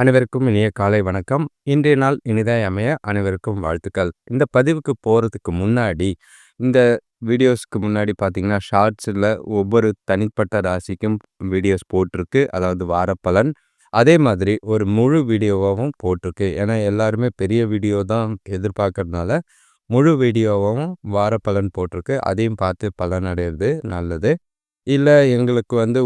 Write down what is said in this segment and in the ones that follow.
அனைவருக்கும் இனிய காலை வணக்கம். இன்றைய நாள் இனிதாய் அமைய அனைவருக்கும் வாழ்த்துக்கள். இந்த பதிவுக்கு போகிறதுக்கு முன்னாடி இந்த வீடியோஸ்க்கு முன்னாடி பார்த்தீங்கன்னா ஷார்ட்ஸில் ஒவ்வொரு தனிப்பட்ட ராசிக்கும் வீடியோஸ் போட்டிருக்கு. அதாவது வாரப்பலன். அதே மாதிரி ஒரு முழு வீடியோவாகவும் போட்டிருக்கு. ஏன்னா எல்லாருமே பெரிய வீடியோ தான் எதிர்பார்க்கறதுனால முழு வீடியோவாகவும் வாரப்பலன் போட்டிருக்கு. அதையும் பார்த்து பலன் அடையிறது நல்லது. இல்லை எங்களுக்கு வந்து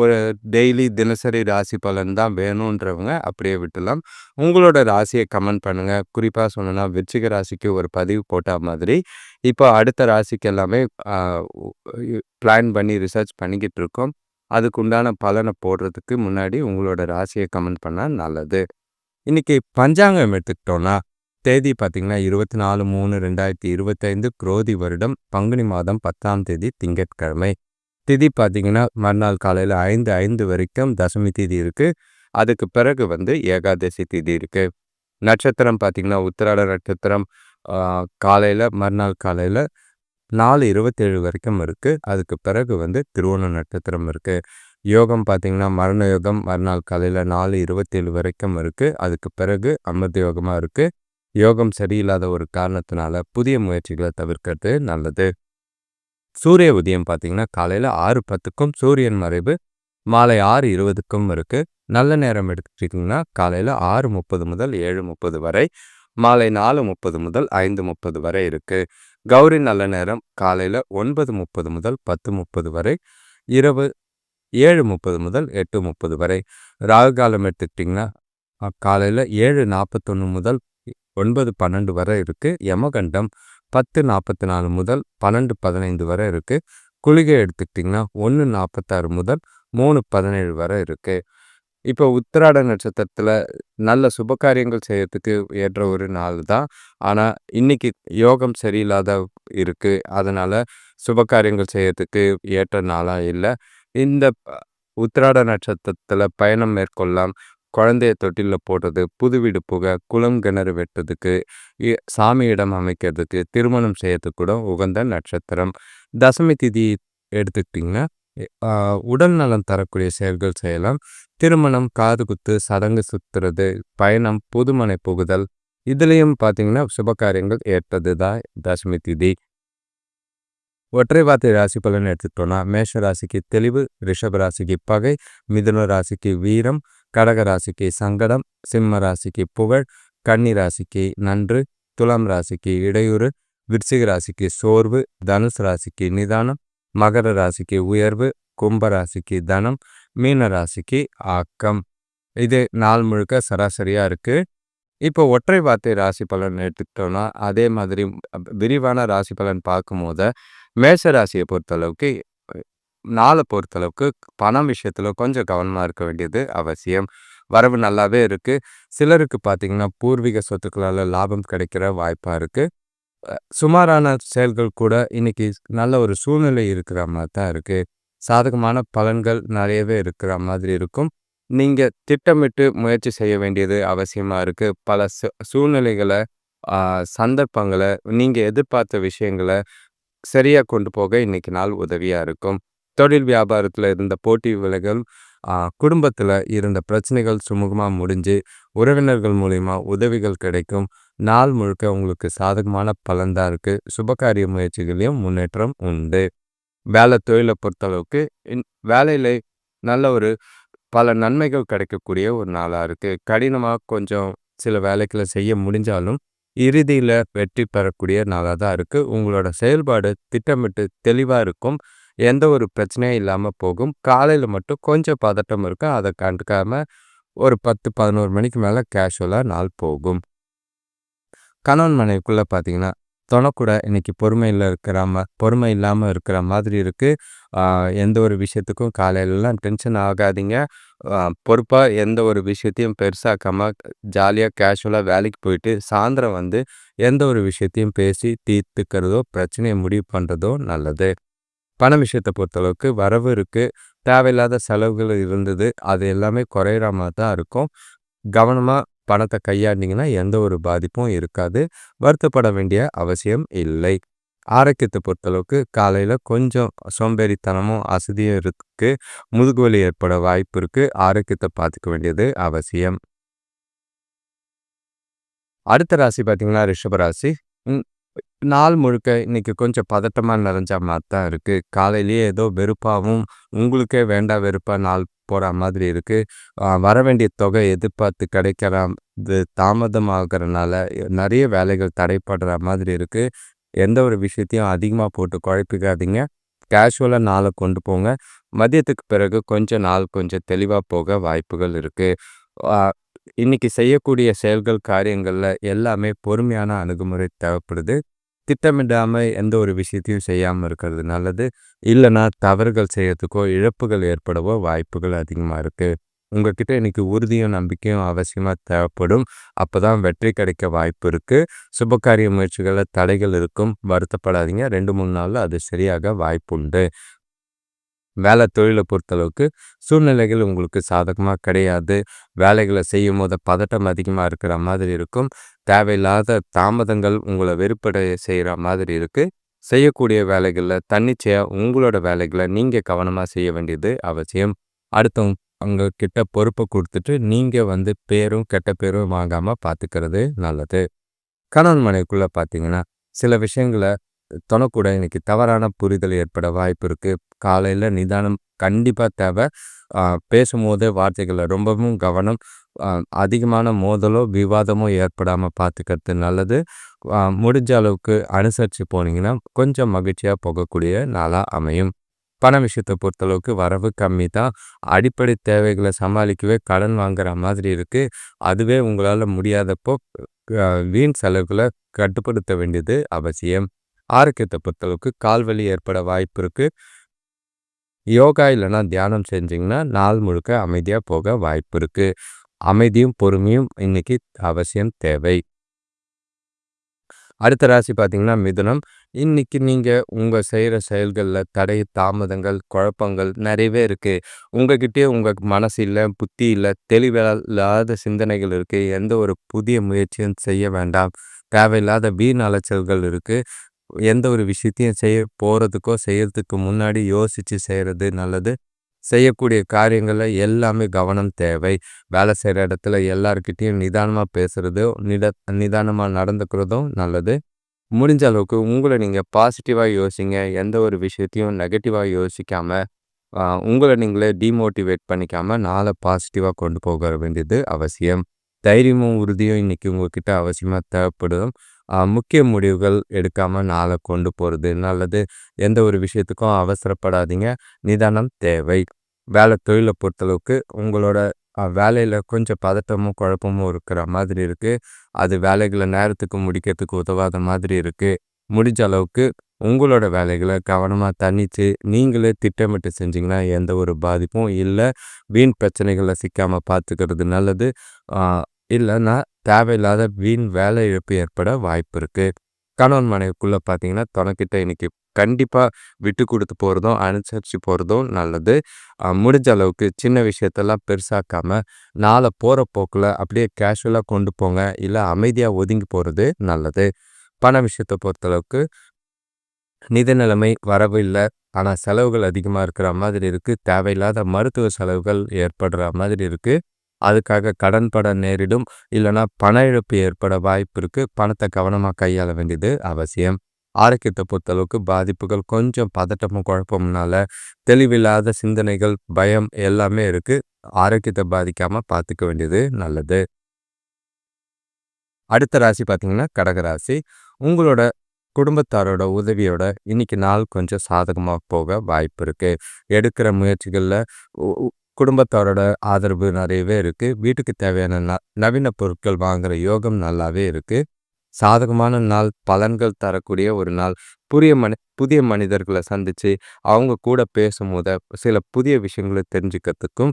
ஒரு டெய்லி தினசரி ராசி பலன் தான் வேணுன்றவங்க அப்படியே விட்டுலாம். உங்களோட ராசியை கமெண்ட் பண்ணுங்கள் குறிப்பாக சொன்னோன்னா விருச்சிக ராசிக்கு ஒரு பதிவு போட்ட மாதிரி. இப்போ அடுத்த ராசிக்கு எல்லாமே பிளான் பண்ணி ரிசர்ச் பண்ணிக்கிட்டு இருக்கோம். அதுக்கு உண்டான பலனை போடுறதுக்கு முன்னாடி உங்களோட ராசியை கமெண்ட் பண்ணால் நல்லது. இன்றைக்கி பஞ்சாங்கம் எடுத்துக்கிட்டோன்னா தேதி பார்த்திங்கன்னா இருபத்தி நாலு மூணு ரெண்டாயிரத்தி இருபத்தைந்து குரோதி வருடம் பங்குனி மாதம் பத்தாம் தேதி திங்கட்கிழமை. திதி பார்த்தீங்கன்னா மறுநாள் காலையில் ஐந்து ஐந்து வரைக்கும் தசமி திதி இருக்குது அதுக்கு பிறகு வந்து ஏகாதசி திதி இருக்குது நட்சத்திரம் பார்த்திங்கன்னா உத்திராட நட்சத்திரம் காலையில் மறுநாள் காலையில் நாலு இருபத்தேழு வரைக்கும் இருக்குது அதுக்கு பிறகு வந்து திருவோண நட்சத்திரம் இருக்குது யோகம் பார்த்திங்கன்னா மரண யோகம் மறுநாள் காலையில் நாலு இருபத்தேழு வரைக்கும் இருக்குது அதுக்கு பிறகு அமிர்த யோகமாக இருக்குது யோகம் சரியில்லாத ஒரு காரணத்தினால புதிய முயற்சிகளை தவிர்க்கிறது நல்லது. சூரிய உதயம் பார்த்தீங்கன்னா காலையில் ஆறு பத்துக்கும் சூரியன் மறைவு மாலை ஆறு இருபதுக்கும் இருக்குது நல்ல நேரம் எடுத்துக்கிட்டிங்கன்னா காலையில் ஆறு முப்பது முதல் ஏழு முப்பது வரை மாலை நாலு முப்பது முதல் ஐந்து முப்பது வரை இருக்குது கௌரி நல்ல நேரம் காலையில் ஒன்பது முப்பது முதல் பத்து முப்பது வரை இரவு ஏழு முப்பது முதல் எட்டு முப்பது வரை. ராகு காலம் எடுத்துக்கிட்டிங்கன்னா காலையில் ஏழு நாற்பத்தொன்று முதல் ஒன்பது பன்னெண்டு வரை இருக்குது யமகண்டம் பத்து நாற்பத்தி நாலு முதல் பன்னெண்டு பதினைந்து வரை இருக்குது குளிகை எடுத்துக்கிட்டிங்கன்னா ஒன்று நாற்பத்தாறு முதல் மூணு பதினேழு வரை இருக்குது இப்போ உத்திராட நட்சத்திரத்தில் நல்ல சுபகாரியங்கள் செய்யறதுக்கு ஏற்ற ஒரு நாள் தான். ஆனால் இன்றைக்கி யோகம் சரியில்லாத இருக்குது அதனால் சுபகாரியங்கள் செய்யறதுக்கு ஏற்ற நாளாக இல்லை. இந்த உத்திராட நட்சத்திரத்தில் பயணம் மேற்கொள்ளலாம். குழந்தைய தொட்டிலில் போடுறது புது வீடு புக குளம் கிணறு வெட்டுறதுக்கு சாமி இடம் அமைக்கிறதுக்கு திருமணம் செய்யறதுக்கு கூட உகந்த நட்சத்திரம். தசமி திதி எடுத்துக்கிட்டிங்கன்னா உடல் நலம் தரக்கூடிய செயல்கள் செய்யலாம். திருமணம் காது குத்து சடங்கு சுத்துறது பயணம் புதுமனை புகுதல் இதுலேயும் பார்த்தீங்கன்னா சுபகாரியங்கள் ஏற்றது தான் தசமி திதி. ஒற்றை வார்த்தை ராசி பலன் எடுத்துட்டோம்னா மேஷ ராசிக்கு தெளிவு ரிஷப ராசிக்கு பகை மிதுன ராசிக்கு வீரம் கடக ராசிக்கு சங்கடம் சிம்ம ராசிக்கு புகழ் கன்னி ராசிக்கு நன்று துலாம் ராசிக்கு இடையூறு விருச்சிக ராசிக்கு சோர்வு தனுசு ராசிக்கு நிதானம் மகர ராசிக்கு உயர்வு கும்ப ராசிக்கு தனம் மீன ராசிக்கு ஆக்கம். இது நாள் முழுக்க சராசரியாக இருக்குது இப்போ ஒற்றை வார்த்தை ராசி பலன் எடுத்துக்கிட்டோம்னா அதே மாதிரி விரிவான ராசி பலன் பார்க்கும்போது மேஷ ராசியை பொறுத்தளவுக்கு நாளை பொறுத்தளவுக்கு பணம் விஷயத்தில் கொஞ்சம் கவனமாக இருக்க வேண்டியது அவசியம். வரவு நல்லாவே இருக்குது சிலருக்கு பார்த்திங்கன்னா பூர்வீக சொத்துக்களால் லாபம் கிடைக்கிற வாய்ப்பாக இருக்குது சுமாரான செயல்கள் கூட இன்றைக்கி நல்ல ஒரு சூழ்நிலை இருக்கிற மாதிரி தான் இருக்குது சாதகமான பலன்கள் நிறையவே இருக்கிற மாதிரி இருக்கும். நீங்கள் திட்டமிட்டு முயற்சி செய்ய வேண்டியது அவசியமாக இருக்குது பல சூழ்நிலைகளை சந்தர்ப்பங்களை நீங்கள் எதிர்பார்த்த விஷயங்களை சரியாக கொண்டு போக இன்றைக்கி நாள் உதவியாக இருக்கும். தொழில் வியாபாரத்தில் இருந்த போட்டி விலைகள் குடும்பத்தில் இருந்த பிரச்சனைகள் சுமூகமாக முடிஞ்சு உறவினர்கள் மூலிமா உதவிகள் கிடைக்கும். நாள் முழுக்க உங்களுக்கு சாதகமான பலன் தான் இருக்குது சுபகாரிய முயற்சிகளையும் முன்னேற்றம் உண்டு. வேலை தொழிலை பொறுத்தளவுக்கு வேலையில் நல்ல ஒரு பல நன்மைகள் கிடைக்கக்கூடிய ஒரு நாளாக இருக்குது கடினமாக கொஞ்சம் சில வேலைகளை செய்ய முடிஞ்சாலும் இறுதியில் வெற்றி பெறக்கூடிய நாளாக தான் இருக்குது உங்களோட செயல்பாடு திட்டமிட்டு தெளிவாக இருக்கும். எந்த ஒரு பிரச்சனையும் இல்லாமல் போகும். காலையில் மட்டும் கொஞ்சம் பதட்டம் இருக்கும். அதை கண்டுக்காமல் ஒரு பத்து பதினோரு மணிக்கு மேலே கேஷுவலாக நாள் போகும். கணவன் மனைவிக்குள்ளே பார்த்தீங்கன்னா தொணக்கூட இன்னைக்கு பொறுமையில் இருக்கிற மா பொறுமை இல்லாமல் இருக்கிற மாதிரி இருக்குது எந்த ஒரு விஷயத்துக்கும் காலையிலலாம் டென்ஷன் ஆகாதீங்க. பொறுப்பாக எந்த ஒரு விஷயத்தையும் பெருசாக்காமல் ஜாலியாக கேஷுவலாக வேலைக்கு போயிட்டு சாயந்தரம் வந்து எந்த ஒரு விஷயத்தையும் பேசி தீர்த்துக்கிறதோ பிரச்சனையை முடிவு பண்ணுறதோ நல்லது. பண விஷயத்தை பொறுத்தளவுக்கு வரவு இருக்குது தேவையில்லாத செலவுகள் இருந்தது. அது எல்லாமே குறையிற மாதிரி தான் இருக்கும். கவனமாக பணத்தை கையாண்டிங்கன்னா எந்த ஒரு பாதிப்பும் இருக்காது. வருத்தப்பட வேண்டிய அவசியம் இல்லை. ஆரோக்கியத்தை பொறுத்தளவுக்கு காலையில் கொஞ்சம் சோம்பேறித்தனமும் அசதியும் இருக்குது முதுகுவலி ஏற்பட வாய்ப்பு இருக்குது ஆரோக்கியத்தை பார்த்துக்க வேண்டியது அவசியம். அடுத்த ராசி பார்த்தீங்கன்னா ரிஷபராசி நாள் முழுக்க இன்னைக்கு கொஞ்சம் பதட்டமாக நிறைஞ்ச மாதிரி தான் இருக்குது காலையிலேயே ஏதோ வெறுப்பாகவும் உங்களுக்கே வேண்டாம் வெறுப்பாக நாள் போகிற மாதிரி இருக்குது வர வேண்டிய தொகை எதிர்பார்த்து கிடைக்கிற இது தாமதமாகறனால நிறைய வேலைகள் தடைப்படுற மாதிரி இருக்குது எந்த ஒரு விஷயத்தையும் அதிகமாக போட்டு குழப்பிக்காதீங்க. கேஷுவலாக நாளை கொண்டு போங்க. மதியத்துக்கு பிறகு கொஞ்சம் நாள் கொஞ்சம் தெளிவாக போக வாய்ப்புகள் இருக்குது இன்னைக்கு செய்யக்கூடிய செயல்கள் காரியங்களில் எல்லாமே பொறுமையான அணுகுமுறை தேவைப்படுது. திட்டமிடாமல் எந்த ஒரு விஷயத்தையும் செய்யாமல் இருக்கிறது நல்லது. இல்லைன்னா தவறுகள் செய்யறதுக்கோ இழப்புகள் ஏற்படவோ வாய்ப்புகள் அதிகமாக இருக்குது உங்ககிட்ட இன்னைக்கு உறுதியும் நம்பிக்கையும் அவசியமாக தேவைப்படும். அப்போ தான் வெற்றி கிடைக்க வாய்ப்பு இருக்குது சுபகாரிய முயற்சிகளில் தடைகள் இருக்கும். வருத்தப்படாதீங்க. ரெண்டு மூணு நாளில் அது சரியாக வாய்ப்பு உண்டு வேலை தொழிலை பொறுத்தளவுக்கு சூழ்நிலைகள் உங்களுக்கு சாதகமாக கிடையாது. வேலைகளை செய்யும் போது பதட்டம் அதிகமாக இருக்கிற மாதிரி இருக்கும். தேவையில்லாத தாமதங்கள் உங்களை வெறுப்படைய செய்கிற மாதிரி இருக்குது செய்யக்கூடிய வேலைகளில் தன்னிச்சையாக உங்களோட வேலைகளை நீங்கள் கவனமாக செய்ய வேண்டியது அவசியம். அடுத்தவங்க அவங்க கிட்ட பொறுப்பை கொடுத்துட்டு நீங்கள் வந்து பேரும் கெட்ட பேரும் வாங்காமல் பார்த்துக்கிறது நல்லது. கணவன் மனைவிக்குள்ளே பார்த்தீங்கன்னா சில விஷயங்களை தொணக்கூட இன்றைக்கி தவறான புரிதல் ஏற்பட வாய்ப்பு இருக்குது காலையில் நிதானம் கண்டிப்பாக தேவை. பேசும்போதே வார்த்தைகளை ரொம்பவும் கவனம். அதிகமான மோதலோ விவாதமோ ஏற்படாமல் பார்த்துக்கிறது நல்லது. முடிஞ்ச அளவுக்கு அனுசரித்து போனீங்கன்னா கொஞ்சம் மகிழ்ச்சியாக போகக்கூடிய நாளாக அமையும். பண விஷயத்தை பொறுத்தளவுக்கு வரவு கம்மி தான். அடிப்படை தேவைகளை சமாளிக்கவே கடன் வாங்குற மாதிரி இருக்குது அதுவே உங்களால் முடியாதப்போ வீண் செலவுகளை கட்டுப்படுத்த வேண்டியது அவசியம். ஆரோக்கியத்தை பொறுத்தளவுக்கு கால்வலி ஏற்பட வாய்ப்பு இருக்குது யோகா இல்லைன்னா தியானம் செஞ்சிங்கன்னா நாள் முழுக்க அமைதியாக போக வாய்ப்பு இருக்குது அமைதியும் பொறுமையும் இன்றைக்கி அவசியம் தேவை. அடுத்த ராசி பார்த்தீங்கன்னா மிதுனம். இன்றைக்கி நீங்கள் உங்கள் செய்கிற செயல்களில் தடை தாமதங்கள் குழப்பங்கள் நிறையவே இருக்குது உங்ககிட்டயே உங்கள் மனசு இல்லை புத்தி இல்லை தெளிவில்லாத சிந்தனைகள் இருக்குது எந்த ஒரு புதிய முயற்சியும் செய்ய வேண்டாம். தேவையில்லாத வீண் அலைச்சல்கள் இருக்குது எந்த ஒரு விஷயத்தையும் செய்ய போகிறதுக்கோ செய்கிறதுக்கு முன்னாடி யோசித்து செய்கிறது நல்லது. செய்யக்கூடிய காரியங்களில் எல்லாமே கவனம் தேவை. வேலை செய்கிற இடத்துல எல்லாருக்கிட்டேயும் நிதானமாக பேசுகிறதோ நிட நிதானமாக நடந்துக்கிறதும் நல்லது. முடிஞ்ச அளவுக்கு உங்களை நீங்கள் பாசிட்டிவாக யோசிங்க. எந்த ஒரு விஷயத்தையும் நெகட்டிவாக யோசிக்காமல் உங்களை நீங்களே டிமோட்டிவேட் பண்ணிக்காமல் நாளை பாசிட்டிவாக கொண்டு போக வேண்டியது அவசியம். தைரியமும் உறுதியும் இன்றைக்கி உங்கள்கிட்ட அவசியமாக தேவைப்படும் முக்கிய முடிவுகள் எடுக்காமல் நாளை கொண்டு போகிறது நல்லது. எந்த ஒரு விஷயத்துக்கும் அவசரப்படாதீங்க. நிதானம் தேவை. வேலை தொழிலை பொறுத்தளவுக்கு உங்களோட வேலையில் கொஞ்சம் பதட்டமும் குழப்பமும் இருக்கிற மாதிரி இருக்குது அது வேலைகளை நேரத்துக்கு முடிக்கிறதுக்கு உதவாத மாதிரி இருக்குது முடிஞ்ச அளவுக்கு உங்களோட வேலைகளை கவனமாக தனித்து நீங்களே திட்டமிட்டு செஞ்சிங்கன்னா எந்த ஒரு பாதிப்பும் இல்லை. வீண் பிரச்சனைகளை சிக்காமல் பார்த்துக்கிறது நல்லது. இல்லைன்னா தேவையில்லாத வீண் வேலை இழப்பு ஏற்பட வாய்ப்பு இருக்குது கணவன் மனைவிக்குள்ளே பார்த்தீங்கன்னா துணைக்கிட்ட இன்னைக்கு கண்டிப்பாக விட்டு கொடுத்து போகிறதும் அனுசரித்து போகிறதும் நல்லது. முடிஞ்ச அளவுக்கு சின்ன விஷயத்தெல்லாம் பெருசாக்காமல் நாளை போகிற போக்கில் அப்படியே கேஷுவலாக கொண்டு போங்க இல்லை அமைதியாக ஒதுங்கி போகிறது நல்லது. பண விஷயத்தை பொறுத்தளவுக்கு நிதி நிலைமை வரவு இல்லை. ஆனால் செலவுகள் அதிகமாக இருக்கிற மாதிரி இருக்குது தேவையில்லாத மருத்துவ செலவுகள் ஏற்படுற மாதிரி இருக்குது அதுக்காக கடன் பட நேரிடும். இல்லைன்னா பண இழப்பு ஏற்பட வாய்ப்பு இருக்குது பணத்தை கவனமாக கையாள வேண்டியது அவசியம். ஆரோக்கியத்தை பொறுத்தளவுக்கு பாதிப்புகள் கொஞ்சம் பதட்டமும் குழப்பம்னால தெளிவில்லாத சிந்தனைகள் பயம் எல்லாமே இருக்குது ஆரோக்கியத்தை பாதிக்காமல் பார்த்துக்க வேண்டியது நல்லது. அடுத்த ராசி பார்த்தீங்கன்னா கடகராசி உங்களோட குடும்பத்தாரோட உதவியோட இன்னைக்கு நாள் கொஞ்சம் சாதகமாக போக வாய்ப்பு இருக்குது எடுக்கிற முயற்சிகளில் குடும்பத்தாரோட ஆதரவு நிறையவே இருக்குது வீட்டுக்கு தேவையான ந நவீன பொருட்கள் வாங்குகிற யோகம் நல்லாவே இருக்குது சாதகமான நாள் பலன்கள் தரக்கூடிய ஒரு நாள். புதிய மனி புதிய மனிதர்களை சந்தித்து அவங்க கூட பேசும்போது சில புதிய விஷயங்களை தெரிஞ்சுக்கிறதுக்கும்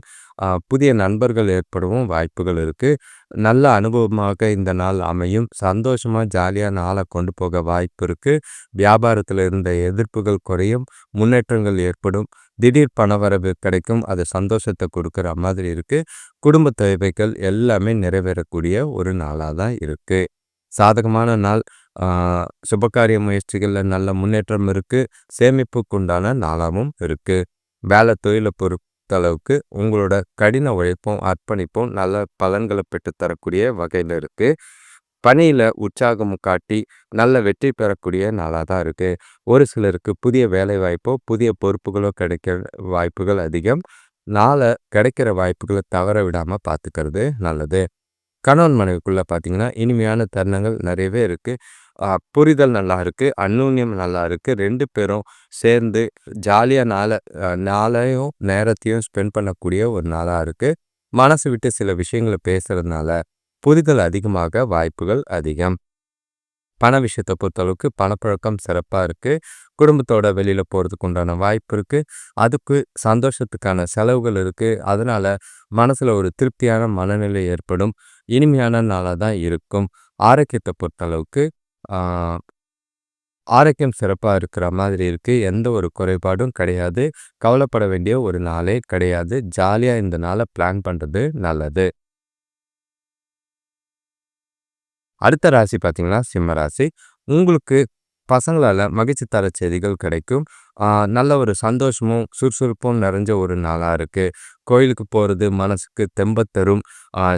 புதிய நண்பர்கள் ஏற்படவும் வாய்ப்புகள் இருக்குது நல்ல அனுபவமாக இந்த நாள் அமையும். சந்தோஷமாக ஜாலியாக நாளை கொண்டு போக வாய்ப்பு இருக்குது வியாபாரத்தில் இருந்த எதிர்ப்புகள் குறையும் முன்னேற்றங்கள் ஏற்படும். திடீர் பணவரவு கிடைக்கும் அது சந்தோஷத்தை கொடுக்குற மாதிரி இருக்குது குடும்ப தேவைகள் எல்லாமே நிறைவேறக்கூடிய ஒரு நாளாக தான் இருக்குது சாதகமான நாள் சுபகாரிய முயற்சிகளில் நல்ல முன்னேற்றம் இருக்குது சேமிப்புக்குண்டான நாளாகவும் இருக்குது வேலை தொழிலை பொறுத்தளவுக்கு உங்களோட கடின உழைப்பும் அர்ப்பணிப்பும் நல்ல பலன்களை பெற்றுத்தரக்கூடிய வகையில் இருக்குது பணியில் உற்சாகம் காட்டி நல்ல வெற்றி பெறக்கூடிய நாளாக தான் இருக்குது ஒரு சிலருக்கு புதிய வேலை வாய்ப்போ புதிய பொறுப்புகளோ கிடைக்க வாய்ப்புகள் அதிகம். நாளை கிடைக்கிற வாய்ப்புகளை தவற விடாமல் பார்த்துக்கிறது நல்லது. கணவன் மனைவிக்குள்ளே பார்த்தீங்கன்னா இனிமையான தருணங்கள் நிறையவே இருக்குது புரிதல் நல்லா இருக்குது அந்நூன்யம் நல்லா இருக்குது ரெண்டு பேரும் சேர்ந்து ஜாலியாக நாளை நாளையும் நேரத்தையும் ஸ்பெண்ட் பண்ணக்கூடிய ஒரு நாளாக இருக்குது மனசு விட்டு சில விஷயங்களை பேசுகிறதுனால புரிதல் அதிகமாக வாய்ப்புகள் அதிகம். பண விஷயத்தை பொறுத்தளவுக்கு பணப்பழக்கம் சிறப்பாக இருக்குது குடும்பத்தோட வெளியில் போகிறதுக்கு உண்டான வாய்ப்பு இருக்குது அதுக்கு சந்தோஷத்துக்கான செலவுகள் இருக்குது அதனால் மனசில் ஒரு திருப்தியான மனநிலை ஏற்படும். இனிமையான நாளாக தான் இருக்கும். ஆரோக்கியத்தை பொறுத்தளவுக்கு ஆரோக்கியம் சிறப்பாக இருக்கிற மாதிரி இருக்குது எந்த ஒரு குறைபாடும் கிடையாது. கவலைப்பட வேண்டிய ஒரு நாளே கிடையாது. ஜாலியாக இந்த நாளை பிளான் பண்ணுறது நல்லது. அடுத்த ராசி பார்த்தீங்கன்னா சிம்ம ராசி. உங்களுக்கு பசங்களால் மகிழ்ச்சி தர செய்திகள் கிடைக்கும். நல்ல ஒரு சந்தோஷமும் சுறுசுறுப்பும் நிறைஞ்ச ஒரு நாளாக இருக்குது கோயிலுக்கு போகிறது மனசுக்கு தெம்பத்தரும்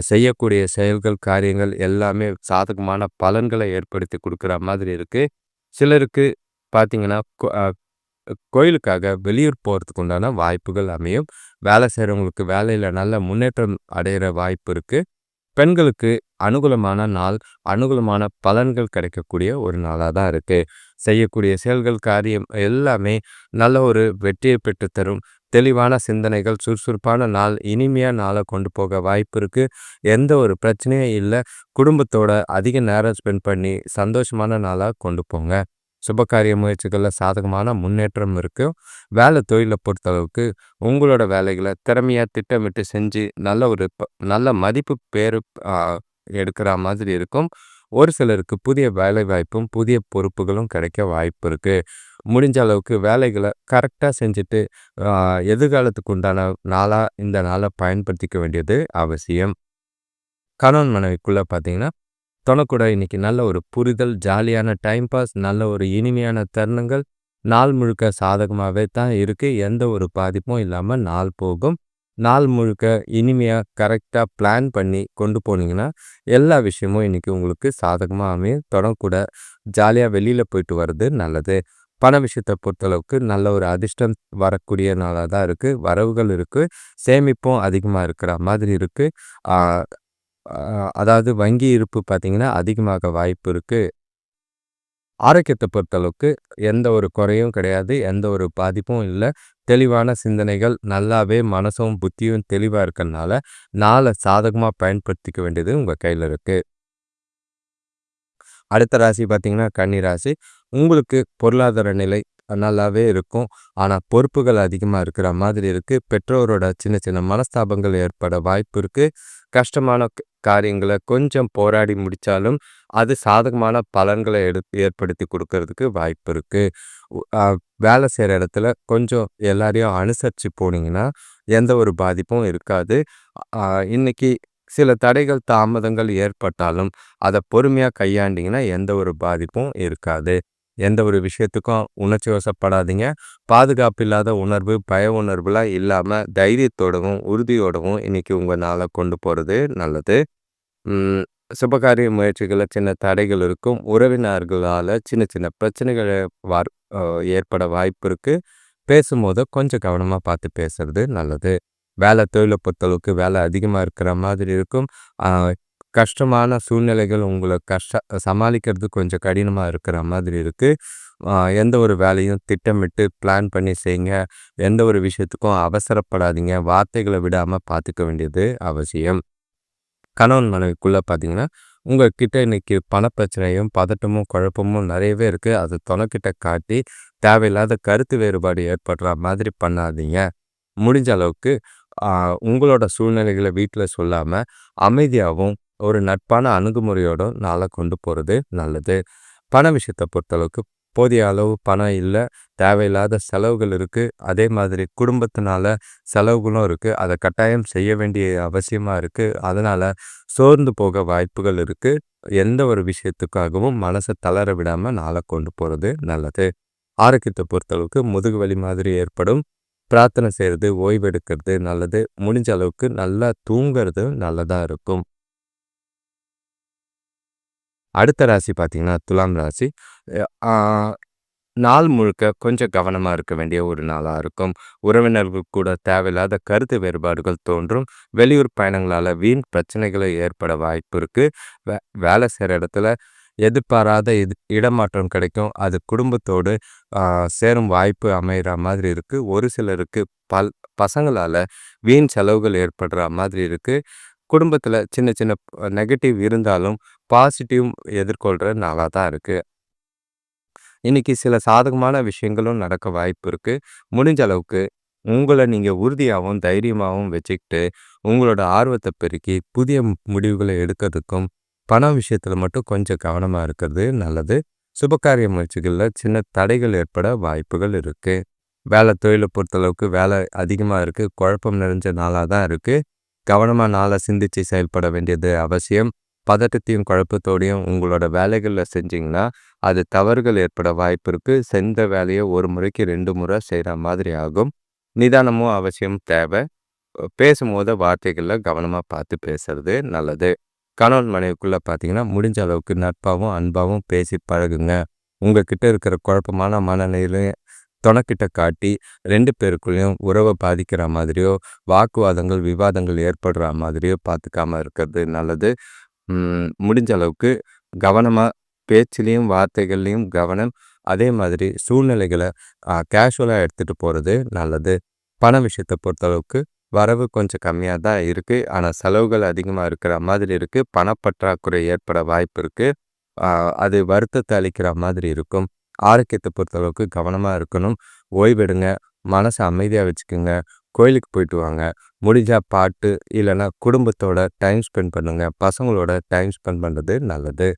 செய்யக்கூடிய செயல்கள் காரியங்கள் எல்லாமே சாதகமான பலன்களை ஏற்படுத்தி கொடுக்குற மாதிரி இருக்குது சிலருக்கு பார்த்தீங்கன்னா கோயிலுக்காக வெளியூர் போகிறதுக்கு உண்டான வாய்ப்புகள் அமையும். வேலை செய்கிறவங்களுக்கு வேலையில் நல்ல முன்னேற்றம் அடைகிற வாய்ப்பு இருக்குது பெண்களுக்கு அனுகூலமான நாள் அனுகூலமான பலன்கள் கிடைக்கக்கூடிய ஒரு நாளாக தான் இருக்குது செய்யக்கூடிய செயல்கள் காரியம் எல்லாமே நல்ல ஒரு வெற்றியை பெற்று தரும். தெளிவான சிந்தனைகள் சுறுசுறுப்பான நாள் இனிமையாக நாளை கொண்டு போக வாய்ப்பு இருக்குது எந்த ஒரு பிரச்சனையும் இல்லை. குடும்பத்தோட அதிக நேரம் ஸ்பெண்ட் பண்ணி சந்தோஷமான நாளாக கொண்டு போங்க. சுபகாரிய முயற்சிகளில் சாதகமான முன்னேற்றம் இருக்குது வேலை தொழிலை பொறுத்தளவுக்கு உங்களோட வேலைகளை திறமையாக திட்டமிட்டு செஞ்சு நல்ல ஒரு நல்ல மதிப்பு பேர் எடுக்கிற மாதிரி இருக்கும். ஒரு சிலருக்கு புதிய வேலை வாய்ப்பும் புதிய பொறுப்புகளும் கிடைக்க வாய்ப்பு இருக்குது முடிஞ்ச அளவுக்கு வேலைகளை கரெக்டாக செஞ்சுட்டு எதிர்காலத்துக்கு உண்டான நாளாக இந்த நாளை பயன்படுத்திக்க வேண்டியது அவசியம். கணவன் மனைவிக்குள்ளே பார்த்தீங்கன்னா தொணக்கூட இன்றைக்கி நல்ல ஒரு புரிதல் ஜாலியான டைம் பாஸ் நல்ல ஒரு இனிமையான தருணங்கள் நாள் முழுக்க சாதகமாகவே தான் இருக்குது எந்த ஒரு பாதிப்பும் இல்லாமல் நாள் போகும். நாள் முழுக்க இனிமையாக கரெக்டாக பிளான் பண்ணி கொண்டு போனீங்கன்னா எல்லா விஷயமும் இன்றைக்கி உங்களுக்கு சாதகமாக அமையும். தொடங்கக்கூட ஜாலியாக வெளியில் போயிட்டு வர்றது நல்லது. பண விஷயத்தை பொறுத்தளவுக்கு நல்ல ஒரு அதிர்ஷ்டம் வரக்கூடிய நாளாக தான் இருக்குது வரவுகள் இருக்குது சேமிப்பும் அதிகமாக இருக்கிற மாதிரி இருக்குது அதாவது வங்கி இருப்பு பார்த்தீங்கன்னா அதிகமாக வாய்ப்பு இருக்குது ஆரோக்கியத்தை பொறுத்தளவுக்கு எந்த ஒரு குறையும் கிடையாது. எந்த ஒரு பாதிப்பும் இல்லை. தெளிவான சிந்தனைகள் நல்லாவே மனசும் புத்தியும் தெளிவாக இருக்கிறதுனால நாளை சாதகமாக பயன்படுத்திக்க வேண்டியது உங்கள் கையில் இருக்குது அடுத்த ராசி பார்த்தீங்கன்னா கன்னி ராசி. உங்களுக்கு பொருளாதார நிலை நல்லாவே இருக்கும். ஆனால் பொறுப்புகள் அதிகமாக இருக்கிற மாதிரி இருக்குது பெற்றோரோட சின்ன சின்ன மனஸ்தாபங்கள் ஏற்பட வாய்ப்பு இருக்குது கஷ்டமான காரியங்களை கொஞ்சம் போராடி முடித்தாலும் அது சாதகமான பலன்களை எடு ஏற்படுத்தி கொடுக்கறதுக்கு வாய்ப்பு இருக்குது வேலை செய்கிற இடத்துல கொஞ்சம் எல்லாரையும் அனுசரித்து போனீங்கன்னா எந்த ஒரு பாதிப்பும் இருக்காது. இன்றைக்கி சில தடைகள் தாமதங்கள் ஏற்பட்டாலும் அதை பொறுமையாக கையாண்டிங்கன்னா எந்த ஒரு பாதிப்பும் இருக்காது. எந்த ஒரு விஷயத்துக்கும் உணர்ச்சி வசப்படாதீங்க. பாதுகாப்பு இல்லாத உணர்வு பய உணர்வுலாம் இல்லாமல் தைரியத்தோடவும் உறுதியோடவும் இன்றைக்கி உங்கள் நாளை கொண்டு போகிறது நல்லது. சுபகாரிய முயற்சிகளில் சின்ன தடைகள் இருக்கும். உறவினர்களால் சின்ன சின்ன பிரச்சனைகள் வார் ஏற்பட வாய்ப்பு இருக்குது பேசும்போது கொஞ்சம் கவனமாக பார்த்து பேசுறது நல்லது. வேலை தொழிலை பொறுத்தளவுக்கு வேலை அதிகமாக இருக்கிற மாதிரி இருக்கும். கஷ்டமான சூழ்நிலைகள் உங்களை கஷ்ட சமாளிக்கிறது கொஞ்சம் கடினமாக இருக்கிற மாதிரி இருக்குது எந்த ஒரு வேலையும் திட்டமிட்டு பிளான் பண்ணி செய்யுங்க. எந்த ஒரு விஷயத்துக்கும் அவசரப்படாதீங்க. வார்த்தைகளை விடாமல் பார்த்துக்க வேண்டியது அவசியம். கணவன் மனைவிக்குள்ளே பார்த்தீங்கன்னா உங்கள்கிட்ட இன்னைக்கு பணப்பிரச்சனையும் பதட்டமும் குழப்பமும் நிறையவே இருக்குது அது துணைக்கிட்ட காட்டி தேவையில்லாத கருத்து வேறுபாடு ஏற்படுற மாதிரி பண்ணாதீங்க. முடிஞ்ச அளவுக்கு உங்களோட சூழ்நிலைகளை வீட்டில் சொல்லாமல் அமைதியாகவும் ஒரு நட்பான அணுகுமுறையோட நாளை கொண்டு போகிறது நல்லது. பண விஷயத்தை பொறுத்தளவுக்கு போதிய அளவு பணம் இல்லை தேவையில்லாத செலவுகள் இருக்குது அதே மாதிரி குடும்பத்தினால செலவுகளும் இருக்குது அதை கட்டாயம் செய்ய வேண்டிய அவசியமாக இருக்குது அதனால் சோர்ந்து போக வாய்ப்புகள் இருக்குது எந்த ஒரு விஷயத்துக்காகவும் மனசை தளர விடாமல் நாளை கொண்டு போகிறது நல்லது. ஆரோக்கியத்தை பொறுத்தளவுக்கு முதுகு வலி மாதிரி ஏற்படும். பிரார்த்தனை செய்கிறது ஓய்வெடுக்கிறது நல்லது. முடிஞ்ச அளவுக்கு நல்லா தூங்கிறது நல்லதாக இருக்கும். அடுத்த ராசி பார்த்தீங்கன்னா துலாம் ராசி. நாள் முழுக்க கொஞ்சம் கவனமாக இருக்க வேண்டிய ஒரு நாளாக இருக்கும். உறவினர்கள் கூட தேவையில்லாத கருத்து வேறுபாடுகள் தோன்றும். வெளியூர் பயணங்களால் வீண் பிரச்சனைகளை ஏற்பட வாய்ப்பு இருக்குது வே வேலை செய்கிற இடத்துல எதிர்பாராத இது இடமாற்றம் கிடைக்கும். அது குடும்பத்தோடு சேரும் வாய்ப்பு அமைகிற மாதிரி இருக்குது ஒரு சிலருக்கு பல் பசங்களால் வீண் செலவுகள் ஏற்படுற மாதிரி இருக்குது குடும்பத்தில் சின்ன சின்ன நெகட்டிவ் இருந்தாலும் பாசிட்டிவ் எதிர்கொள்கிற நாளாக தான் இருக்குது இன்றைக்கி சில சாதகமான விஷயங்களும் நடக்க வாய்ப்பு இருக்குது முடிஞ்ச அளவுக்கு உங்களை நீங்கள் உறுதியாகவும் தைரியமாகவும் வச்சுக்கிட்டு உங்களோட ஆர்வத்தை பெருக்கி புதிய முடிவுகளை எடுக்கிறதுக்கும் பண விஷயத்தில் மட்டும் கொஞ்சம் கவனமாக இருக்கிறது நல்லது. சுபகாரிய முயற்சிகளில் சின்ன தடைகள் ஏற்பட வாய்ப்புகள் இருக்குது வேலை தொழிலை பொறுத்தளவுக்கு வேலை அதிகமாக இருக்குது குழப்பம் நிறைஞ்ச நாளாக தான் இருக்குது கவனமாக நாளை சிந்தித்து செயல்பட வேண்டியது அவசியம். பதட்டத்தையும் குழப்பத்தோடையும் உங்களோட வேலைகளில் செஞ்சிங்கன்னா அது தவறுகள் ஏற்பட வாய்ப்பு இருக்குது செஞ்ச வேலையை ஒரு முறைக்கு ரெண்டு முறை செய்கிற மாதிரி ஆகும். நிதானமும் அவசியம் தேவை. பேசும்போது வார்த்தைகளில் கவனமாக பார்த்து பேசுறது நல்லது. கணவன் மனைவிக்குள்ளே பார்த்தீங்கன்னா முடிஞ்ச அளவுக்கு நட்பாகவும் அன்பாகவும் பேசி பழகுங்க. உங்ககிட்ட இருக்கிற குழப்பமான மனநிலையும் துணைக்கிட்ட காட்டி ரெண்டு பேருக்குள்ளேயும் உறவை பாதிக்கிற மாதிரியோ வாக்குவாதங்கள் விவாதங்கள் ஏற்படுற மாதிரியோ பார்த்துக்காம இருக்கிறது நல்லது. முடிஞ்ச அளவுக்கு கவனமாக பேச்சுலேயும் வார்த்தைகள்லேயும் கவனம் அதே மாதிரி சூழ்நிலைகளை கேஷுவலாக எடுத்துகிட்டு போகிறது நல்லது. பண விஷயத்தை பொறுத்தளவுக்கு வரவு கொஞ்சம் கம்மியாக தான் இருக்குது ஆனால் செலவுகள் அதிகமாக இருக்கிற மாதிரி இருக்குது பணப்பற்றாக்குறை ஏற்பட வாய்ப்பு இருக்குது அது வருத்தத்தை அளிக்கிற மாதிரி இருக்கும். ஆரோக்கியத்தை பொறுத்தளவுக்கு கவனமாக இருக்கணும். ஓய்வெடுங்க. மனசை அமைதியாக வச்சுக்கோங்க. கோயிலுக்கு போயிட்டு வாங்க. முடிஞ்சால் பாட்டு இல்லைன்னா குடும்பத்தோட டைம் ஸ்பெண்ட் பண்ணுங்கள் பசங்களோட டைம் ஸ்பெண்ட் பண்ணுறது நல்லது.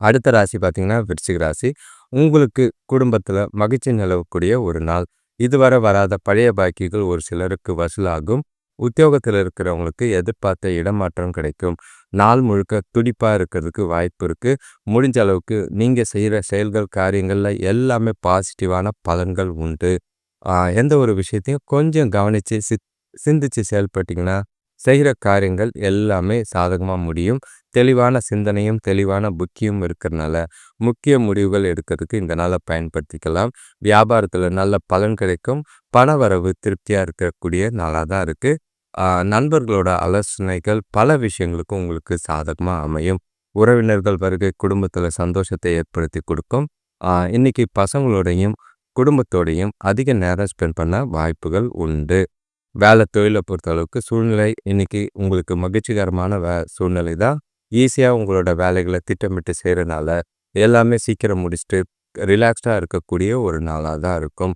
அடுத்த ராசி பார்த்தீங்கன்னா விருச்சிக ராசி. உங்களுக்கு குடும்பத்தில் மகிழ்ச்சி நிலவக்கூடிய ஒரு நாள். இதுவரை வராத பழைய பாக்கிகள் ஒரு சிலருக்கு வசூலாகும். உத்தியோகத்தில் இருக்கிறவங்களுக்கு எதிர்பார்த்த இடமாற்றம் கிடைக்கும். நாள் முழுக்க துடிப்பாக இருக்கிறதுக்கு வாய்ப்பு இருக்குது முடிஞ்ச அளவுக்கு நீங்கள் செய்கிற செயல்கள் காரியங்களில் எல்லாமே பாசிட்டிவான பலன்கள் உண்டு. எந்த ஒரு விஷயத்தையும் கொஞ்சம் கவனித்து சி சிந்தித்து செயல்பட்டிங்கன்னா செய்கிற காரியங்கள் எல்லாமே சாதகமாக முடியும். தெளிவான சிந்தனையும் தெளிவான புத்தியும் இருக்கிறனால முக்கிய முடிவுகள் எடுக்கிறதுக்கு இந்த நாளை பயன்படுத்திக்கலாம். வியாபாரத்தில் நல்ல பலன் கிடைக்கும். பண வரவு திருப்தியாக இருக்கக்கூடிய நாளாக தான் இருக்குது நண்பர்களோட ஆலோசனைகள் பல விஷயங்களுக்கும் உங்களுக்கு சாதகமாக அமையும். உறவினர்கள் வருகை குடும்பத்தில் சந்தோஷத்தை ஏற்படுத்தி கொடுக்கும். இன்னைக்கு பசங்களோடையும் குடும்பத்தோடையும் அதிக நேரம் ஸ்பெண்ட் பண்ண வாய்ப்புகள் உண்டு. வேலை தொழிலை பொறுத்தளவுக்கு சூழ்நிலை இன்னைக்கு உங்களுக்கு மகிழ்ச்சிகரமான வே சூழ்நிலை தான். ஈஸியாக உங்களோட வேலைகளை திட்டமிட்டு செய்கிறனால எல்லாமே சீக்கிரம் முடிச்சுட்டு ரிலாக்ஸ்டாக இருக்கக்கூடிய ஒரு நாளாக தான் இருக்கும்.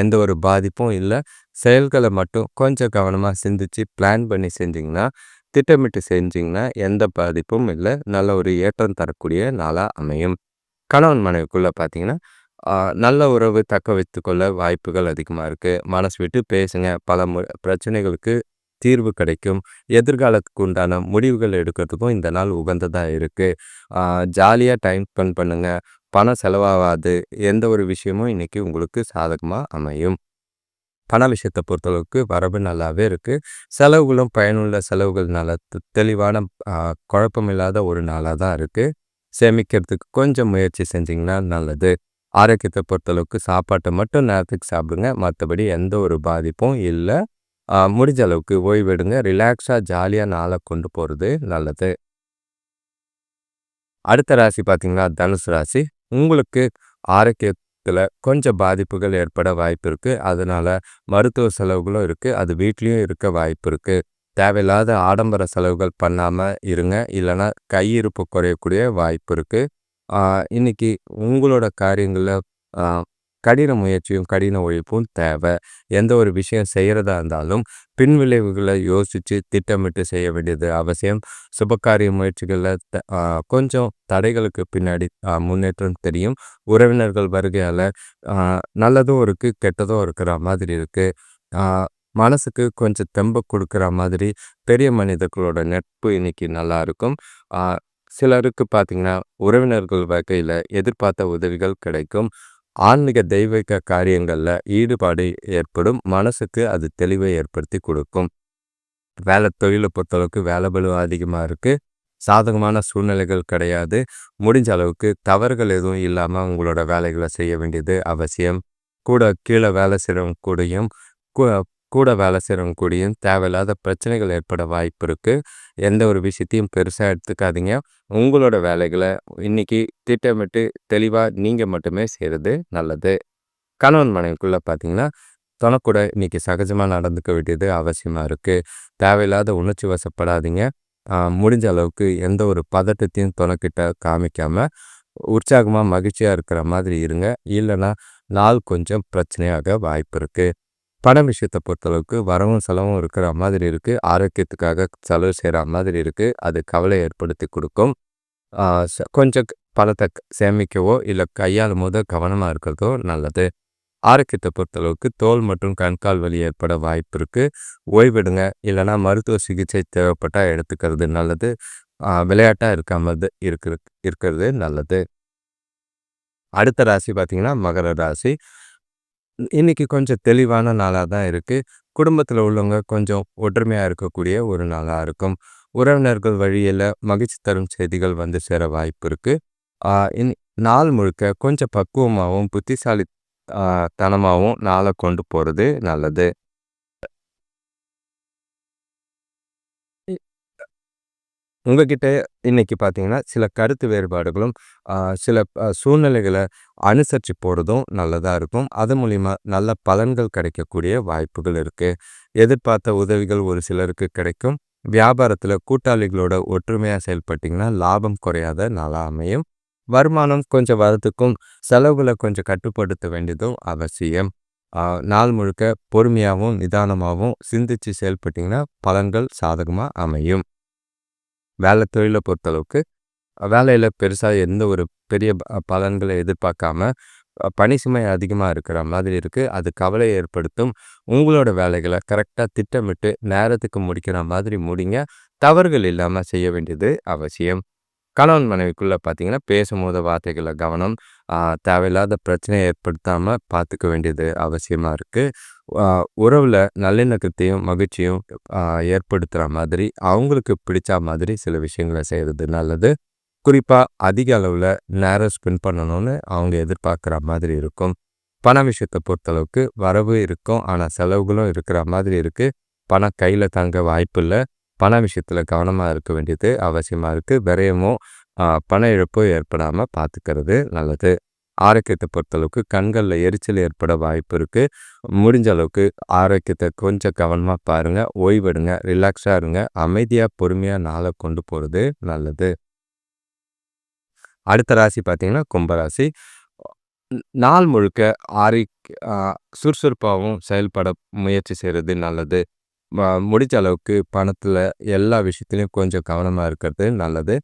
எந்த ஒரு பாதிப்பும் இல்லை. செயல்களை மட்டும் கொஞ்சம் கவனமாக சிந்திச்சு பிளான் பண்ணி செஞ்சிங்கன்னா திட்டமிட்டு செஞ்சிங்கன்னா எந்த பாதிப்பும் இல்லை. நல்ல ஒரு ஏற்றம் தரக்கூடிய நாளாக அமையும். கணவன் மனைவிக்குள்ளே பார்த்தீங்கன்னா நல்ல உறவு தக்க வைத்துக்கொள்ள வாய்ப்புகள் அதிகமாக இருக்குது மனசு விட்டு பேசுங்க. பல மு பிரச்சனைகளுக்கு தீர்வு கிடைக்கும். எதிர்காலத்துக்கு உண்டான முடிவுகள் எடுக்கிறதுக்கும் இந்த நாள் உகந்ததாக இருக்குது ஜாலியாக டைம் ஸ்பெண்ட் பண்ணுங்கள் பணம் செலவாகாது எந்த ஒரு விஷயமும் இன்றைக்கி உங்களுக்கு சாதகமாக அமையும். பண விஷயத்தை பொறுத்தளவுக்கு வரவு நல்லாவே இருக்குது செலவுகளும் பயனுள்ள செலவுகள் நல்ல தெளிவான குழப்பமில்லாத ஒரு நாளாக தான் இருக்குது சேமிக்கிறதுக்கு கொஞ்சம் முயற்சி செஞ்சிங்கன்னா நல்லது. ஆரோக்கியத்தை பொறுத்தளவுக்கு சாப்பாட்டை மட்டும் நேரத்துக்கு சாப்பிடுங்க. மற்றபடி எந்த ஒரு பாதிப்பும் இல்லை. முடிஞ்ச அளவுக்கு ஓய்வெடுங்க ரிலாக்ஸாக ஜாலியாக நாளை கொண்டு போகிறது நல்லது. அடுத்த ராசி பார்த்திங்கன்னா தனுசு ராசி. உங்களுக்கு ஆரோக்கியத்தில் கொஞ்சம் பாதிப்புகள் ஏற்பட வாய்ப்பு இருக்குது அதனால் மருத்துவ செலவுகளும் இருக்குது அது வீட்லேயும் இருக்க வாய்ப்பு இருக்குது தேவையில்லாத ஆடம்பர செலவுகள் பண்ணாமல் இருங்க. இல்லைன்னா கையிருப்பு குறையக்கூடிய வாய்ப்பு இருக்குது இன்னைக்கு உங்களோட காரியங்களில் கடின முயற்சியும் கடின உழைப்பும் தேவை. எந்த ஒரு விஷயம் செய்கிறதா இருந்தாலும் பின் விளைவுகளை யோசித்து திட்டமிட்டு செய்ய வேண்டியது அவசியம். சுபகாரிய முயற்சிகளில் கொஞ்சம் தடைகளுக்கு பின்னாடி முன்னேற்றம் தெரியும். உறவினர்கள் வருகையால் நல்லதும் இருக்குது கெட்டதும் இருக்கிற மாதிரி இருக்குது மனசுக்கு கொஞ்சம் தெம்ப கொடுக்குற மாதிரி பெரிய மனிதர்களோட நட்பு இன்னைக்கு நல்லா இருக்கும். சிலருக்கு பார்த்தீங்கன்னா உறவினர்கள் வகையில் எதிர்பார்த்த உதவிகள் கிடைக்கும். ஆன்மீக தெய்வீக காரியங்களில் ஈடுபாடு ஏற்படும். மனசுக்கு அது தெளிவை ஏற்படுத்தி கொடுக்கும். வேலை தொழிலை பொறுத்தளவுக்கு வேலை பலு அதிகமாக இருக்குது சாதகமான சூழ்நிலைகள் கிடையாது. முடிஞ்ச அளவுக்கு தவறுகள் எதுவும் இல்லாமல் உங்களோட வேலைகளை செய்ய வேண்டியது அவசியம். கூட கீழே வேலை செய்கிறவங்க கூடயும் கூட வேலை செய்கிறவங்க கூடயும் தேவையில்லாத பிரச்சனைகள் ஏற்பட வாய்ப்பு இருக்குது எந்த ஒரு விஷயத்தையும் பெருசாக எடுத்துக்காதீங்க. உங்களோட வேலைகளை இன்றைக்கி திட்டமிட்டு தெளிவாக நீங்கள் மட்டுமே செய்கிறது நல்லது. கணவன் மனைவிக்குள்ளே பார்த்தீங்கன்னா தனக்கூட இன்றைக்கி சகஜமாக நடந்துக்க வேண்டியது அவசியமாக இருக்குது தேவையில்லாத உணர்ச்சி வசப்படாதீங்க. முடிஞ்ச அளவுக்கு எந்த ஒரு பதட்டத்தையும் துணைக்கிட்ட காமிக்காமல் உற்சாகமாக மகிழ்ச்சியாக இருக்கிற மாதிரி இருங்க. இல்லைன்னா நாள் கொஞ்சம் பிரச்சனையாக வாய்ப்பு இருக்குது பணம் விஷயத்தை பொறுத்தளவுக்கு வரவும் செலவும் இருக்கிற மாதிரி இருக்குது ஆரோக்கியத்துக்காக செலவு செய்கிற மாதிரி இருக்குது அது கவலை ஏற்படுத்தி கொடுக்கும். கொஞ்சம் பணத்தை சேமிக்கவோ இல்லை கையாளும் போது கவனமாக இருக்கிறதோ நல்லது. ஆரோக்கியத்தை பொறுத்தளவுக்கு தோல் மற்றும் கண்கால் வலி ஏற்பட வாய்ப்பு இருக்குது ஓய்விடுங்க. இல்லைனா மருத்துவ சிகிச்சை தேவைப்பட்டால் எடுத்துக்கிறது நல்லது. விளையாட்டாக இருக்காமல் இருக்கிறது இருக்கிறது நல்லது. அடுத்த ராசி பார்த்திங்கன்னா மகர ராசி. இன்னைக்கு கொஞ்சம் தெளிவான நாளாக தான் இருக்குது குடும்பத்தில் உள்ளவங்க கொஞ்சம் ஒற்றுமையாக இருக்கக்கூடிய ஒரு நாளாக இருக்கும். உறவினர்கள் வழியில் மகிழ்ச்சி தரும் செய்திகள் வந்து சேர வாய்ப்பு இருக்குது நாள் முழுக்க கொஞ்சம் பக்குவமாகவும் புத்திசாலி தனமாகவும் நாளை கொண்டு போகிறது நல்லது. உங்ககிட்ட இன்னைக்கு பார்த்தீங்கன்னா சில கருத்து வேறுபாடுகளும் சில சூழ்நிலைகளை அனுசரித்து போகிறதும் நல்லதாக இருக்கும். அது மூலிமா நல்ல பலன்கள் கிடைக்கக்கூடிய வாய்ப்புகள் இருக்குது எதிர்பார்த்த உதவிகள் ஒரு சிலருக்கு கிடைக்கும். வியாபாரத்தில் கூட்டாளிகளோட ஒற்றுமையாக செயல்பட்டிங்கன்னா லாபம் குறையாத நாளாக அமையும். வருமானம் கொஞ்சம் வரத்துக்கும் செலவுகளை கொஞ்சம் கட்டுப்படுத்த வேண்டியதும் அவசியம். நாள் முழுக்க பொறுமையாகவும் நிதானமாகவும் சிந்தித்து செயல்பட்டிங்கன்னா பலன்கள் சாதகமாக அமையும். வேலை தொழிலை பொறுத்தளவுக்கு வேலையில் பெருசாக எந்த ஒரு பெரிய பலன்களை எதிர்பார்க்காம பணி சுமை அதிகமாக இருக்கிற மாதிரி இருக்குது அது கவலை ஏற்படுத்தும். உங்களோட வேலைகளை கரெக்டாக திட்டமிட்டு நேரத்துக்கு முடிக்கிற மாதிரி முடிங்க. தவறுகள் இல்லாமல் செய்ய வேண்டியது அவசியம். கணவன் மனைவிக்குள்ளே பார்த்தீங்கன்னா பேசும்போது வார்த்தைகளில் கவனம் தேவையில்லாத பிரச்சனையை ஏற்படுத்தாமல் பார்த்துக்க வேண்டியது அவசியமாக இருக்குது உறவில் நல்லிணக்கத்தையும் மகிழ்ச்சியும் ஏற்படுத்துகிற மாதிரி அவங்களுக்கு பிடிச்ச மாதிரி சில விஷயங்களை செய்கிறது நல்லது. குறிப்பாக அதிக அளவில் நேரம் ஸ்பெண்ட் பண்ணணும்னு அவங்க எதிர்பார்க்குற மாதிரி இருக்கும். பண விஷயத்தை பொறுத்தளவுக்கு வரவு இருக்கும். ஆனால் செலவுகளும் இருக்கிற மாதிரி இருக்குது பணம் கையில் தங்க வாய்ப்பு இல்லை பண விஷயத்தில் கவனமாக இருக்க வேண்டியது அவசியமாக இருக்குது விரயமோ பண இழப்போ ஏற்படாமல் பார்த்துக்கிறது நல்லது. ஆரோக்கியத்தை பொறுத்தளவுக்கு கண்களில் எரிச்சல் ஏற்பட வாய்ப்பு இருக்குது முடிஞ்ச அளவுக்கு ஆரோக்கியத்தை கொஞ்சம் கவனமாக பாருங்கள் ஓய்வெடுங்க ரிலாக்ஸாக இருங்க. அமைதியாக பொறுமையாக நாளை கொண்டு போகிறது நல்லது. அடுத்த ராசி பார்த்திங்கன்னா கும்பராசி நாள் முழுக்க ஆரோக்கிய சுறுசுறுப்பாகவும் செயல்பட முயற்சி செய்கிறது நல்லது. முடிஞ்ச அளவுக்கு பணத்தில் எல்லா விஷயத்துலையும் கொஞ்சம் கவனமாக இருக்கிறது நல்லது.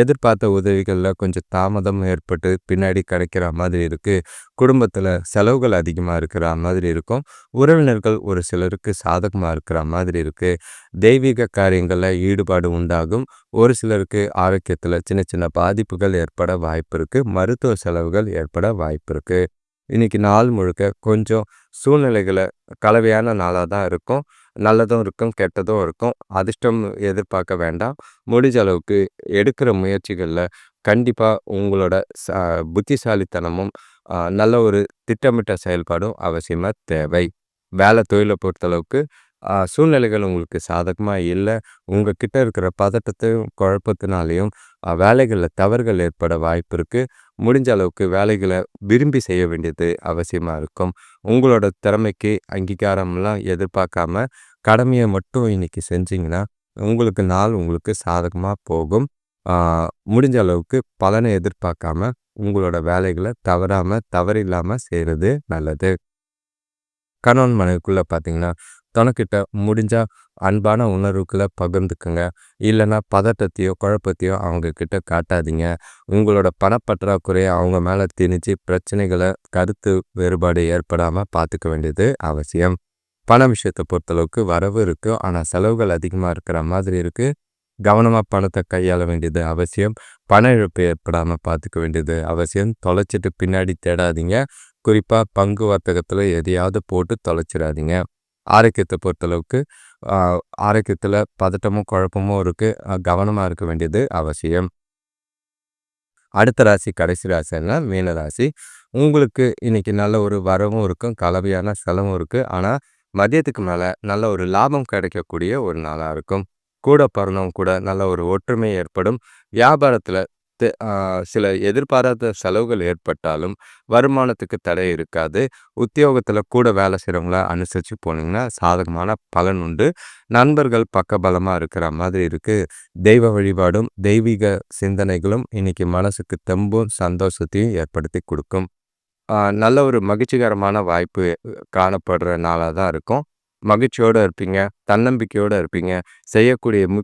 எதிர்பார்த்த உதவிகளில் கொஞ்சம் தாமதம் ஏற்பட்டு பின்னாடி கிடைக்கிற மாதிரி இருக்குது குடும்பத்தில் செலவுகள் அதிகமாக இருக்கிற மாதிரி இருக்கும். உறவினர்கள் ஒரு சிலருக்கு சாதகமாக இருக்கிற மாதிரி இருக்குது தெய்வீக காரியங்களில் ஈடுபாடு உண்டாகும். ஒரு சிலருக்கு ஆரோக்கியத்தில் சின்ன சின்ன பாதிப்புகள் ஏற்பட வாய்ப்பு இருக்குது மருத்துவ செலவுகள் ஏற்பட வாய்ப்பு இருக்குது இன்றைக்கி நாள் முழுக்க கொஞ்சம் சூழ்நிலைகளை கலவையான நாளாக தான் இருக்கும். நல்லதும் இருக்கும் கெட்டதும் இருக்கும். அதிர்ஷ்டம் எதிர்பார்க்க வேண்டாம். முடிஞ்ச அளவுக்கு எடுக்கிற முயற்சிகளில் கண்டிப்பாக உங்களோட ச புத்திசாலித்தனமும் நல்ல ஒரு திட்டமிட்ட செயல்பாடும் அவசியமாக தேவை. வேலை தொழிலை பொறுத்தளவுக்கு சூழ்நிலைகள் உங்களுக்கு சாதகமாக இல்லை. உங்கள் கிட்ட இருக்கிற பதட்டத்தையும் குழப்பத்தினாலையும் வேலைகளில் தவறுகள் ஏற்பட வாய்ப்பு இருக்குது முடிஞ்ச அளவுக்கு வேலைகளை விரும்பி செய்ய வேண்டியது அவசியமாக இருக்கும். உங்களோட திறமைக்கு அங்கீகாரம்லாம் எதிர்பார்க்காம கடமையை மட்டும் இன்னைக்கு செஞ்சிங்கன்னா உங்களுக்கு நாள் உங்களுக்கு சாதகமாக போகும். முடிஞ்ச அளவுக்கு பலனை எதிர்பார்க்காம உங்களோட வேலைகளை தவறாமல் தவறில்லாமல் செய்கிறது நல்லது. கணவன் மனைவிக்குள்ளே பார்த்தீங்கன்னா தனக்கிட்ட முடிஞ்சால் அன்பான உணர்வுகளை பகிர்ந்துக்குங்க. இல்லைன்னா பதட்டத்தையோ குழப்பத்தையோ அவங்கக்கிட்ட காட்டாதீங்க. உங்களோட பணப்பற்றாக்குறையை அவங்க மேலே திணிச்சு பிரச்சனைகளை கருத்து வேறுபாடு ஏற்படாமல் பார்த்துக்க வேண்டியது அவசியம். பண விஷயத்தை பொறுத்தளவுக்கு வரவு இருக்குது ஆனால் செலவுகள் அதிகமாக இருக்கிற மாதிரி இருக்குது கவனமாக பணத்தை கையாள வேண்டியது அவசியம். பண இழப்பு ஏற்படாமல் பார்த்துக்க வேண்டியது அவசியம். தொலைச்சிட்டு பின்னாடி தேடாதீங்க. குறிப்பாக பங்கு வர்த்தகத்தில் எதையாவது போட்டு தொலைச்சிடாதீங்க ஆரோக்கியத்தை பொறுத்தளவுக்கு ஆரோக்கியத்தில் பதட்டமும் குழப்பமும் இருக்குது கவனமாக இருக்க வேண்டியது அவசியம். அடுத்த ராசி கடைசி ராசின்னா மீன ராசி. உங்களுக்கு இன்னைக்கு நல்ல ஒரு வரவும் இருக்கும் கலவையான செலவும் இருக்குது ஆனால் மதியத்துக்கு மேலே நல்ல ஒரு லாபம் கிடைக்கக்கூடிய ஒரு நாளாக இருக்கும். கூட பிறந்தவங்க கூட நல்ல ஒரு ஒற்றுமை ஏற்படும். வியாபாரத்தில் சில எதிர்பாராத செலவுகள் ஏற்பட்டாலும் வருமானத்துக்கு தடை இருக்காது. உத்தியோகத்தில் கூட வேலை செய்கிறவங்கள அனுசரித்து போனீங்கன்னா சாதகமான பலன் உண்டு. நண்பர்கள் பக்கபலமாக இருக்கிற மாதிரி இருக்குது தெய்வ வழிபாடும் தெய்வீக சிந்தனைகளும் இன்றைக்கி மனசுக்கு தெம்பும் சந்தோஷத்தையும் ஏற்படுத்தி கொடுக்கும். நல்ல ஒரு மகிழ்ச்சிகரமான வாய்ப்பு காணப்படுற நாளாக தான் இருக்கும். மகிழ்ச்சியோடு இருப்பீங்க தன்னம்பிக்கையோடு இருப்பீங்க. செய்யக்கூடிய மு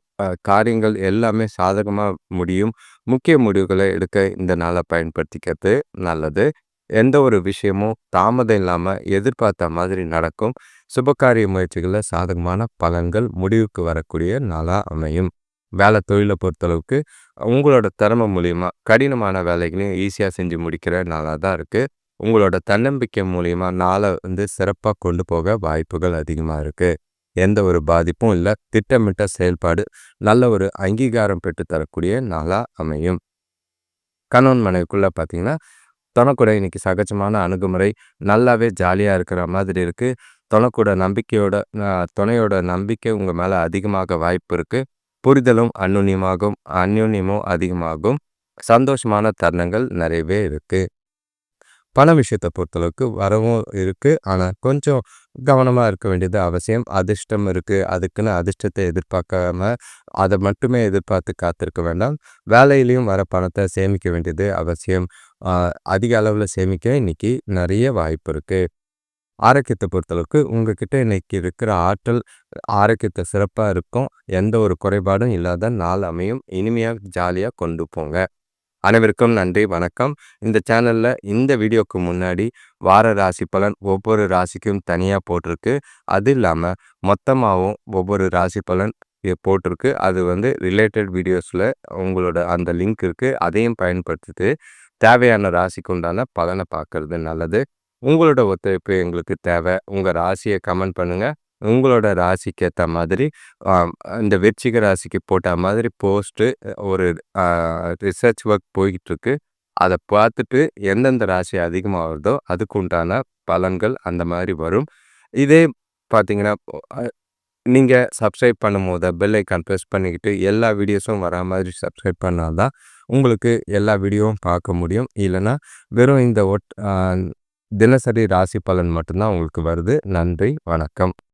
காரியங்கள் எல்லாமே சாதகமாக முடியும். முக்கிய முடிவுகளை எடுக்க இந்த நாளை பயன்படுத்திக்கிறது நல்லது. எந்த ஒரு விஷயமும் தாமதம் இல்லாமல் எதிர்பார்த்த மாதிரி நடக்கும். சுபகாரிய முயற்சிகளில் சாதகமான பலன்கள் முடிவுக்கு வரக்கூடிய நாளாக அமையும். வேலை தொழிலை பொறுத்தளவுக்கு உங்களோட திறமை மூலிமா கடினமான வேலைகளையும் ஈஸியாக செஞ்சு முடிக்கிற நாளாக தான் இருக்குது உங்களோட தன்னம்பிக்கை மூலிமா நாளை வந்து சிறப்பாக கொண்டு போக வாய்ப்புகள் அதிகமாக இருக்குது எந்த ஒரு பாதிப்பும் இல்லை. திட்டமிட்ட செயல்பாடு நல்ல ஒரு அங்கீகாரம் பெற்று தரக்கூடிய நாளாக அமையும். கணவன் மனைவிக்குள்ளே பார்த்தீங்கன்னா தொணக்கூட இன்னைக்கு சகஜமான அணுகுமுறை நல்லாவே ஜாலியாக இருக்கிற மாதிரி இருக்குது தொணக்கூட நம்பிக்கையோட துணையோட நம்பிக்கை உங்கள் மேலே அதிகமாக வாய்ப்பு இருக்குது புரிதலும் அந்யுன்யமாகும் அந்யுன்யமும் அதிகமாகும். சந்தோஷமான தருணங்கள் நிறையவே இருக்குது பண விஷயத்தை பொறுத்தளவுக்கு வரவும் இருக்குது ஆனால் கொஞ்சம் கவனமாக இருக்க வேண்டியது அவசியம். அதிர்ஷ்டம் இருக்குது அதுக்குன்னு அதிர்ஷ்டத்தை எதிர்பார்க்காம அதை மட்டுமே எதிர்பார்த்து காத்திருக்க வேண்டாம். வேலையிலையும் வர பணத்தை சேமிக்க வேண்டியது அவசியம். அதிக அளவில் சேமிக்க இன்றைக்கி நிறைய வாய்ப்பு இருக்குது ஆரோக்கியத்தை பொறுத்தளவுக்கு உங்ககிட்ட இன்னைக்கு இருக்கிற ஆற்றல் ஆரோக்கியத்தை சிறப்பாக இருக்கும். எந்த ஒரு குறைபாடும் இல்லாத நாள் அமையும். இனிமையாக ஜாலியாக கொண்டு போங்க. அனைவருக்கும் நன்றி வணக்கம். இந்த சேனலில் இந்த வீடியோக்கு முன்னாடி வார ராசி பலன் ஒவ்வொரு ராசிக்கும் தனியாக போட்டிருக்கு. அது இல்லாமல் மொத்தமாகவும் ஒவ்வொரு ராசி பலன் போட்டிருக்கு. அது வந்து ரிலேட்டட் வீடியோஸில் உங்களோட அந்த லிங்க் இருக்குது அதையும் பயன்படுத்திட்டு தேவையான ராசிக்கு உண்டான பலனை பார்க்குறது நல்லது. உங்களோட ஒத்துழைப்பு எங்களுக்கு தேவை. உங்கள் ராசியை கமெண்ட் பண்ணுங்கள் உங்களோட ராசிக்கு ஏற்ற மாதிரி இந்த விருச்சிக ராசிக்கு போட்ட மாதிரி போஸ்ட்டு ஒரு ரிசர்ச் ஒர்க் போய்கிட்டுருக்கு அதை பார்த்துட்டு எந்தெந்த ராசி அதிகமாக வருதோ அதுக்கு உண்டான பலன்கள் அந்த மாதிரி வரும். இதே பார்த்தீங்கன்னா நீங்கள் சப்ஸ்கிரைப் பண்ணும் போது பெல் ஐக்கான் ப்ரெஸ் பண்ணிக்கிட்டு எல்லா வீடியோஸும் வரா மாதிரி சப்ஸ்கிரைப் பண்ணால் தான் உங்களுக்கு எல்லா வீடியோவும் பார்க்க முடியும். இல்லைன்னா வெறும் இந்த ஒட் தினசரி ராசி பலன் மட்டும்தான் உங்களுக்கு வருது. நன்றி வணக்கம்.